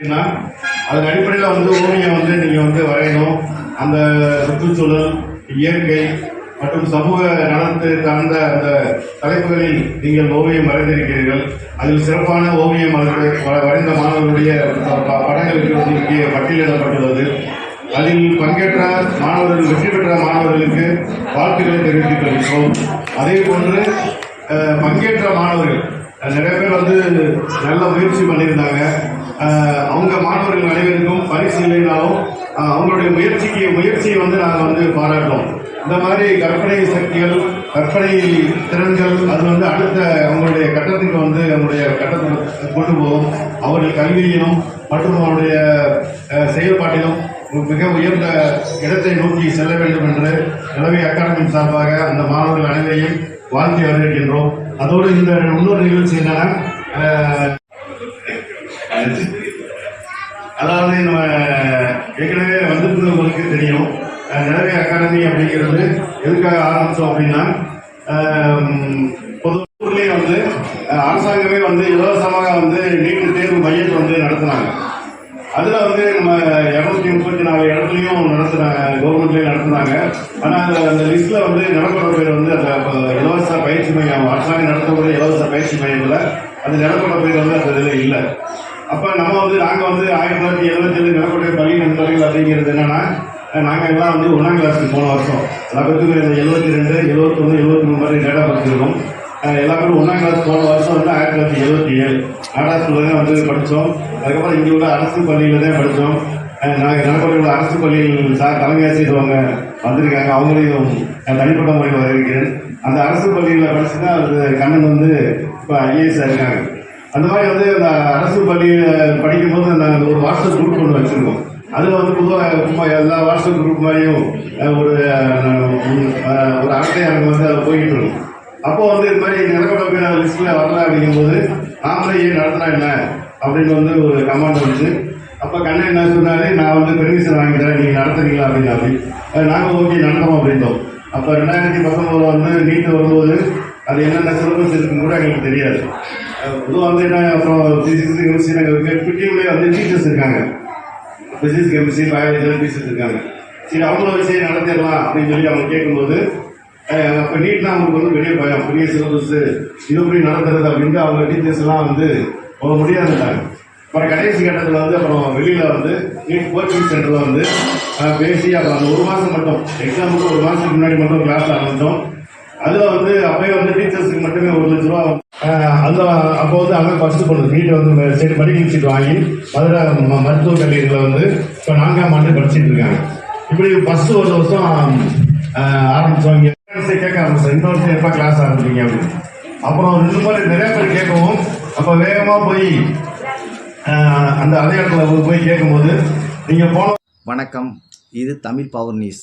அதன் அடிப்படையில் வந்து ஓவியம் வந்து நீங்கள் வந்து வரையணும். அந்த சுற்றுச்சூழல் இயற்கை மற்றும் சமூக நலத்து சார்ந்த அந்த தலைப்புகளில் நீங்கள் ஓவியம் வரைந்திருக்கிறீர்கள். அதில் சிறப்பான ஓவியம் அதற்கு வ- வரைந்த மாணவர்களுடைய படங்களுக்கு வந்து இங்கே பட்டியலிடப்பட்டுள்ளது. அதில் பங்கேற்ற மாணவர்கள் வெற்றி பெற்ற மாணவர்களுக்கு வாழ்த்துக்களை தெரிவித்துக் கொள்கிறோம் அதே போன்று பங்கேற்ற மாணவர்கள் நிறைய பேர் வந்து நல்ல முயற்சி பண்ணியிருந்தாங்க. அவங்க மாணவர்கள் அனைவருக்கும் பரிசு இல்லைனாலும் அவங்களுடைய முயற்சிக்கு முயற்சியை வந்து நாங்கள் வந்து பாராட்டுறோம். இந்த மாதிரி கற்பனை சக்திகள் கற்பனை திறன்கள் அது வந்து அடுத்த அவங்களுடைய கட்டத்துக்கு வந்து அவங்களுடைய கட்டத்துக்கு கொண்டு போகும். அவருடைய கல்வியிலும் மற்றும் அவருடைய செயல்பாட்டிலும் மிக உயர்ந்த இடத்தை நோக்கி செல்ல வேண்டும் என்று நிலவை அகாடமி சார்பாக அந்த மாணவர்கள் அனைவரையும் வாழ்த்தி வரவேற்கின்றோம். அதோடு இந்த இன்னொரு நிகழ்ச்சி என்னன்னா தெரியும். அஹ், நிலவை அகாடமி அப்படிங்கிறது எதுக்காக ஆரம்பித்தோம் அப்படின்னா பொது வந்து அரசாங்கமே வந்து இலவசமாக வந்து நீட் தேர்வு மையத்தை வந்து நடத்துனாங்க. அதுல வந்து நம்ம இருநூத்தி முப்பத்தி நாலு இடத்துலயும் நடத்துனாங்க கவர்மெண்ட்லயும் நடத்துனாங்க. ஆனா அந்த அந்த லிஸ்ட்ல வந்து நிலப்பட பேர் வந்து அந்த இலவச பயிற்சி மையம் அரசாங்கம் நடத்தக்கூடிய இலவச பயிற்சி மையத்துல அந்த நிலப்பட பேர் வந்து அந்த இதுல இல்லை. அப்ப நம்ம வந்து நாங்க வந்து ஆயிரத்தி தொள்ளாயிரத்தி எழுபத்தி ஏழு நிலப்பட பள்ளி நண்பர்கள் அப்படிங்கிறது என்னன்னா நாங்கள் எல்லாம் வந்து ஒன்றாம் கிளாஸுக்கு போன வருஷம். எல்லா பேருக்கும் இந்த எழுபத்தி ரெண்டு எழுபத்தொன்று எழுபத்தி மூணு மாதிரி டேட்டா படிச்சிருக்கோம் எல்லா பேரும் ஒன்றாம் கிளாஸ் போன வருஷம் வந்து ஆயிரத்தி தொள்ளாயிரத்தி எழுபத்தி ஏழு ஆடா ஸ்கூலில் தான் வந்து படித்தோம். அதுக்கப்புறம் இங்கே உள்ள அரசு பள்ளியில் தான் படித்தோம் நாங்கள் நடப்பள்ளியில் உள்ள அரசு பள்ளியில் சார் தலைமை ஆசிரியர்வங்க வந்திருக்காங்க. அவங்களையும் தனிப்பட்ட முறையில் வரவேற்கிறேன். அந்த அரசு பள்ளியில் படிச்சு தான் கண்ணன் வந்து இப்போ ஐஏஎஸ் இருக்காங்க. அந்த மாதிரி வந்து அந்த அரசு பள்ளியில் படிக்கும்போது நாங்கள் ஒரு வாட்ஸ்அப் குரூப் ஒன்று வச்சுருக்கோம். அது வந்து பொதுவாக எல்லா வாட்ஸ்அப் குரூப் மாதிரியும் ஒரு ஒரு அட்டை அங்கே வந்து அதில் போயிட்டு இருக்கும் அப்போ வந்து இது மாதிரி நிலக்கட லிஸ்ட்டில் லிஸ்ட்ல வரல அப்படிங்கும்போது நாமளே ஏன் நடத்தினா என்ன அப்படின்னு வந்து ஒரு கமாண்ட் வந்துச்சு அப்போ கண்ணன் என்ன சொன்னாரு நான் வந்து பெர்மிஷன் வாங்கிக்கிறேன் நீங்கள் நீங்க நடத்துறீங்களா அப்படின்னு அப்படி நாங்கள் ஓகே நடத்துறோம் அப்படின்றோம் அப்போ ரெண்டாயிரத்தி பத்தொம்போது வந்து நீட்டு வரும்போது அது என்னென்ன சிலபஸ் இருக்குன்னு கூட எங்களுக்கு தெரியாது பொதுவாக வந்து என்ன அப்புறம் பிசிக்ஸ் கெமிஸ்ட்ரி நாங்கள் பிடிவிலே வந்து டீச்சர்ஸ் இருக்காங்க பிசிக்ஸ் கெமிஸ்ட்ரி பயாலஜி டீச்சர்ஸ் இருக்காங்க சரி அவங்கள வச்சு நடத்திடலாம் அப்படின்னு சொல்லி அவங்க கேட்கும்போது அப்போ நீட்லாம் நீட்னா அவங்களுக்கு வந்து பெரிய பயம். பெரிய சிலபஸ் இது எப்படி நடத்துறது அப்படின்ட்டு அவங்க டீச்சர்ஸ்லாம் வந்து போக முடியாதுட்டாங்க அப்புறம் கடைசி கட்டத்தில் வந்து அப்புறம் வெளியில் வந்து நீட் கோச்சிங் சென்டரில் வந்து பேசி அப்புறம் அந்த ஒரு மாதம் மட்டும் எக்ஸாமுக்கு ஒரு மாதத்துக்கு முன்னாடி மட்டும் கிளாஸ் ஆரம்பித்தோம். அதுல வந்து அப்பயே வந்து டீச்சர்ஸ்க்கு மட்டுமே ஒரு லட்ச ரூபா அஹ், அந்த அப்போ வந்து அவங்க ஃபர்ஸ்ட் பொண்ணு நீட் வந்து சரி படிக்க சீட் வாங்கி மதுரை ம- மருத்துவக் கல்லூரியில் வந்து இப்போ நான்காம் ஆண்டு படிச்சிட்டு இருக்காங்க. இப்படி ஃபர்ஸ்ட் ஒரு வருஷம் அஹ், ஆரம்பிச்சோம் இங்க parents கேட்க ஆரம்பிச்சோம் இந்த வருஷம் எப்போ கிளாஸ் ஆரம்பிச்சீங்க அப்படின்னு. அப்புறம் ரெண்டு முறை நிறைய பேர் கேட்கவும் அப்போ வேகமாக போய் அந்த அதே இடத்துல போய் கேட்கும்போது நீங்கள் போன வணக்கம். இது தமிழ் பவர் நியூஸ்